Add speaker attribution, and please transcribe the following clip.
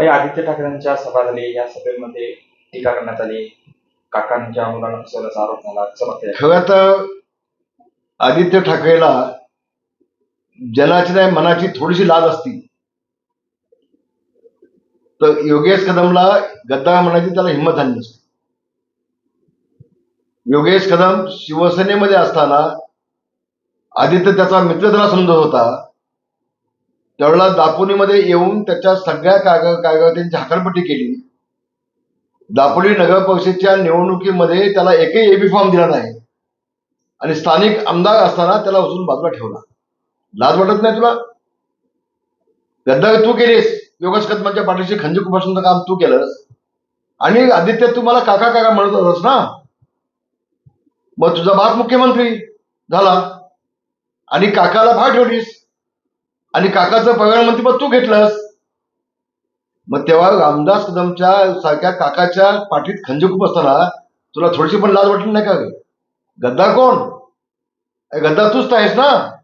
Speaker 1: काही आदित्य ठाकरेंच्या सभा झाली या सभेमध्ये टीका करण्यात आली. काकांच्या मुलाला फसवल्याचा आरोप झाला.
Speaker 2: खरं तर आदित्य ठाकरेला जनाची नाही मनाची थोडीशी लाज असती. तर योगेश कदमला गद्दार म्हणायची त्याला हिंमत झाली नसती. योगेश कदम शिवसेनेमध्ये असताना आदित्य त्याचा मित्र त्याला समजत होता. त्यावेळेला दापोलीमध्ये येऊन त्याच्या सगळ्या कागद कागदांची हाकलपट्टी केली. दापोली नगर परिषदेच्या निवडणुकीमध्ये त्याला एकही एबी फॉर्म दिला नाही. आणि स्थानिक आमदार असताना त्याला उचलून बाजूला ठेवला. लाज वाटत नाही तुला? गद्दार तू केलीस. योगेश कदमांच्या पाठीशी खंजीर कुपासनचं काम तू केलंस. आणि आदित्य तू मला काका काका म्हणत होतास ना? मग तुझा बाप मुख्यमंत्री झाला. आणि काकाला भाग ठेवलीस. आणि काकाचं पगार मंत्रीपद तू घेतलास. मग तेव्हा रामदास कदमच्या सारख्या काकाच्या पाठीत खंजे खूप असताना तुला थोडीशी पण लाज वाटली नाही का गद्दा गद्दार कोण? अरे गद्दार तूच तर आहेस ना?